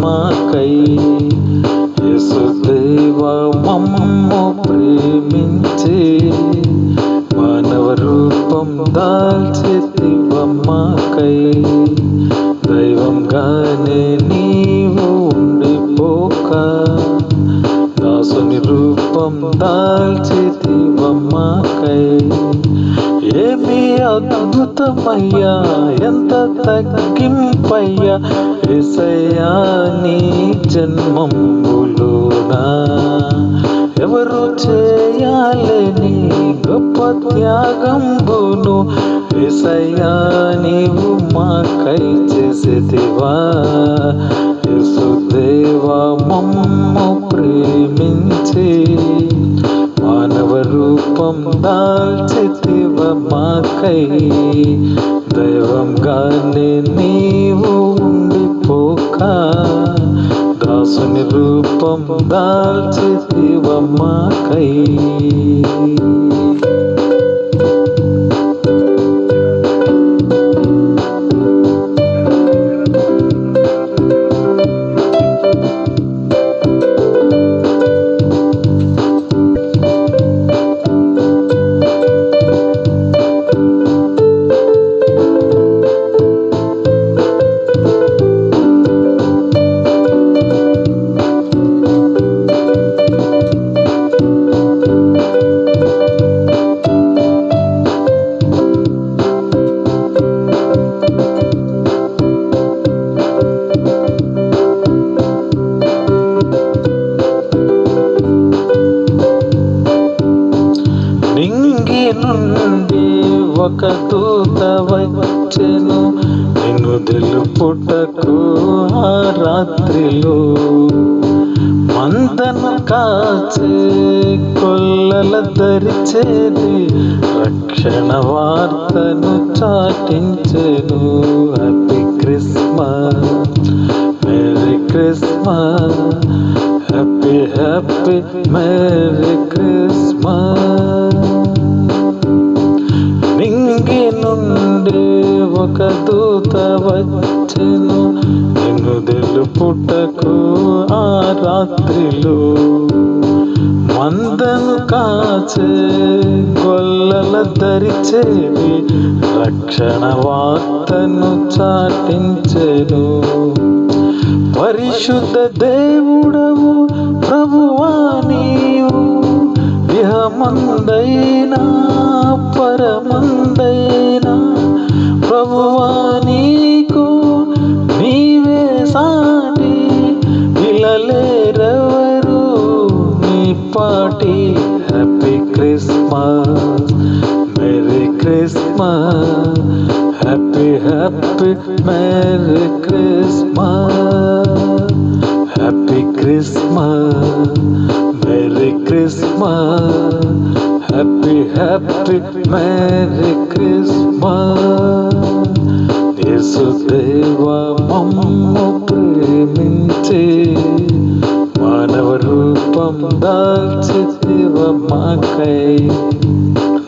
మాకై యేసుదేవ మమ్ము ప్రేమించి మానవ రూపం దాల్చితివ మాకై దైవంగానే నీవు ఉండిపోక దాసుని రూపం దాల్చితివ మాకై ఏమి అద్భుతమయ్యా ఎంత తగ్గింపయ్యా ఎసయ్యా నీ జన్మంబులోనా? ఎవరు చేయాలని గొప్ప త్యాగంబును? ఎసయ్యా నీవు మాకై చేసేదివా? యసుదేవా మమ్మ ప్రేమించే మానవ రూపం దాల్చితివ మాకై. దైవంగానే నీవు ఉండిపోక. దాసుని రూపం దాల్చితివ మాకై. ఒక దూత వచ్చెను. నిన్ను తెలుపుటకు ఆ రాత్రిలో. మందను కాచే కొల్లల ధరిచేది రక్షణ వార్తను చాటించెను. Happy Christmas merry Christmas. Happy happy merry Christmas. నుండి ఒక దూత వచ్చెను. నిన్ను తెలుపుటకు ఆ రాత్రిలో మందను కాచే గొల్లల దరిచేవి రక్షణ వార్తను చాటించెను. పరిశుద్ధ దేవుడవు ప్రభువా నీవు ఇహమందైనా హ్యాపీ హ్యాపీ మేరీ క్రిస్మస్ యేసుదేవ మమ్ము ప్రేమించి మానవ రూపం దాల్చితివ మాకై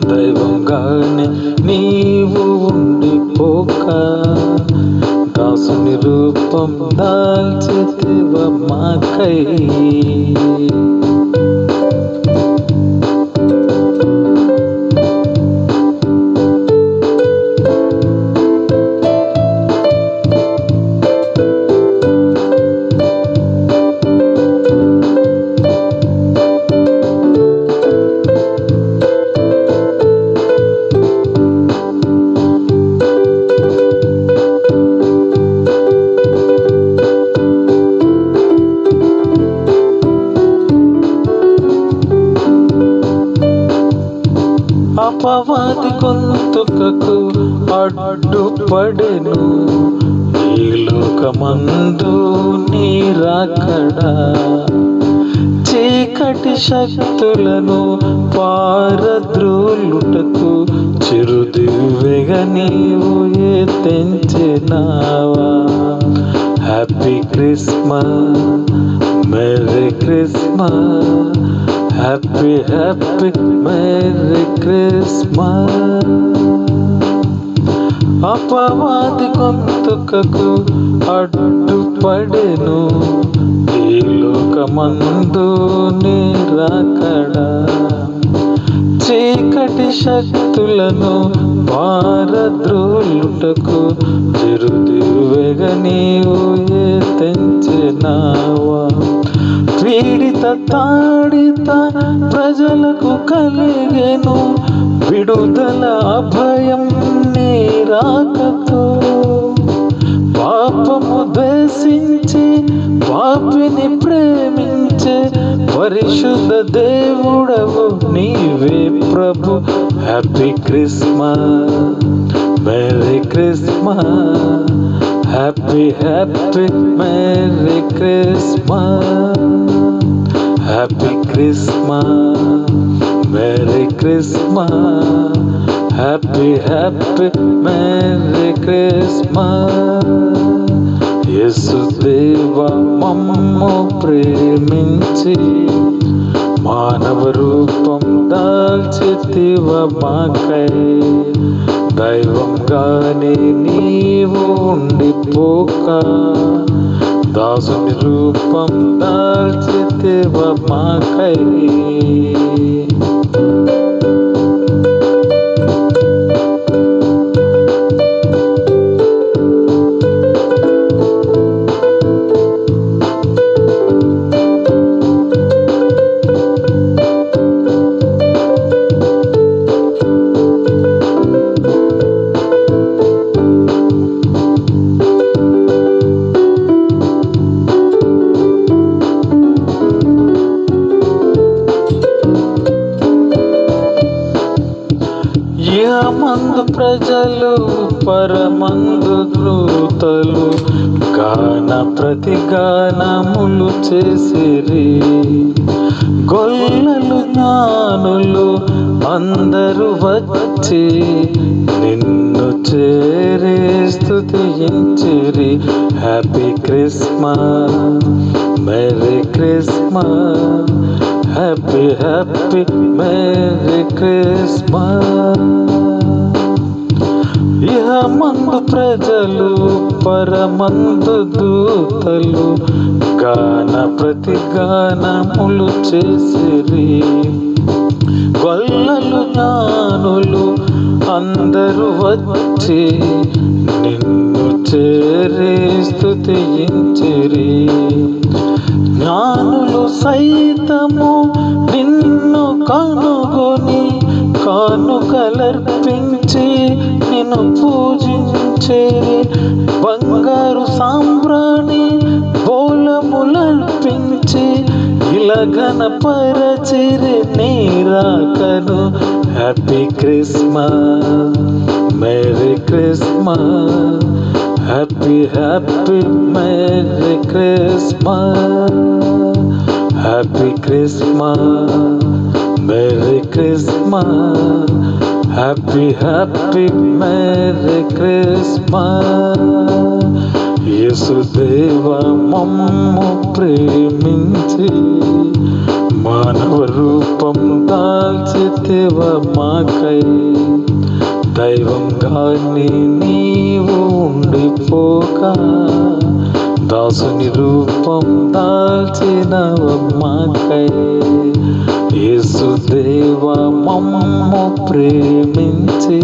దైవంగానే నీవు ఉండిపోక దాసుని రూపం దాల్చితివ మాకై అపవాది గొంతుకకు అడ్డుపడెను. ఈ లోకమందు నీరాకడా. చీకటి శక్తులను పారద్రోలుటకు చిరుదివ్వెగా నీవు తెంచినావా happy Christmas merry Christmas. Happy happy merry Christmas అపవాది గొంతుకకు అడ్డుపడెను. ఈ లోకమందు నిరాకడ. చీకటి శక్తులను పారద్రోలుటకు చిరుదివ్వెగ నీవు ఏ తెంచినావా? తాడిత ప్రజలకు కలిగెను. విడుదల అభయం నీరాకతో పాపము ద్వేషించి పాపిని ప్రేమించే పరిశుద్ధ దేవుడవు నీవే ప్రభు. Happy Christmas merry Christmas happy happy merry Christmas happy Christmas merry Christmas happy happy merry Christmas యేసు దేవ మమ్ము ప్రేమించి మానవ రూపం దాల్చితివ మాకై దైవంగానే నీవు ఉండిపోక దాసుని రూపం దాల్చితివ మాకై యమందు ప్రజలు పరమందు దృతలు గాన ప్రతి గానములు చేసిరి. గొల్లలు జ్ఞానులు అందరూ వచ్చి నిన్ను చేరే స్థుతించిరి. Happy Christmas merry Christmas happy happy merry Christmas ఇహ ప్రజలు పరమందు దూతలు గాన ప్రతి గానములు చేసిరి. గొల్లలు జ్ఞానులు అందరూ వచ్చి నిన్ను చేరే స్థుతి పూజించి నిన్ను పూజించేది బంగారు సాంబ్రాణి బోలములర్పించి ఇలగన పరచిరి నీరాకను. Happy Christmas merry Christmas happy happy merry Christmas happy Christmas merry Christmas happy happy merry Christmas యేసుదేవ మమ్ము ప్రేమించి మానవ రూపం దాల్చితివ మాకై. దైవంగాని నీవు ఉండిపోక దాసుని రూపం దాల్చినవ మాకై. యేసుదేవ మమ్ము ప్రేమించి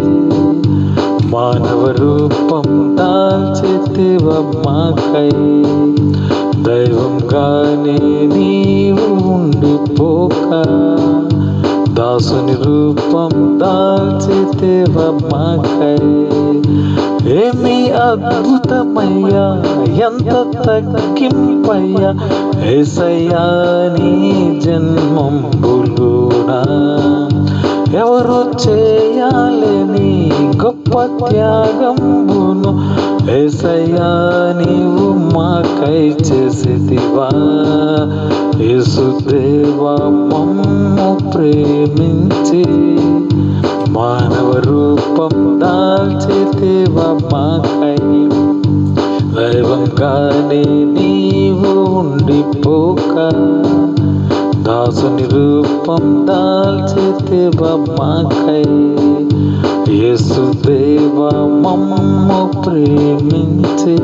మానవ రూపం దాల్చితివ మాకై. దైవంగానే నీవు ఉండిపోక దాసుని రూపం దాల్చితివ మాకై. ఏమి అద్భుతమయ్యా ఎంత తగ్గింపయ్యా ఏసయ్యా నీ జన్మంబులునా ఎవరు చేయాలని గొప్ప త్యాగంబును ఏసయ్యా నీవు మాకై చేసేదివా యేసుదేవా మమ్ము ప్రేమించి మానవ రూపం దాల్చితివ మాకై దైవంగానే నీవు ఉండిపోక దాసుని రూపం దాల్చితివ మాకై యేసుదేవ మమ్ము ప్రేమించి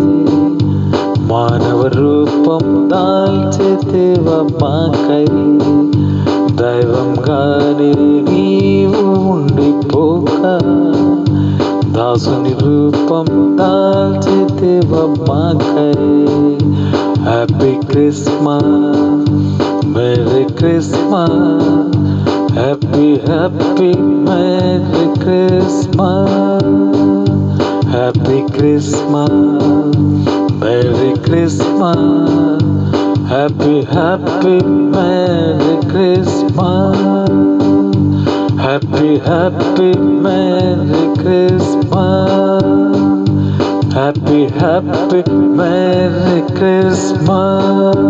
మానవ రూపం దాల్చితే బొమ్మకై దైవంగానే నీవు ఉండిపోక దాసుని రూపం దాల్చితే దాల్చితివ మాకై happy Christmas merry Christmas happy happy merry Christmas happy Christmas merry Christmas happy happy merry Christmas happy happy merry Christmas happy happy merry Christmas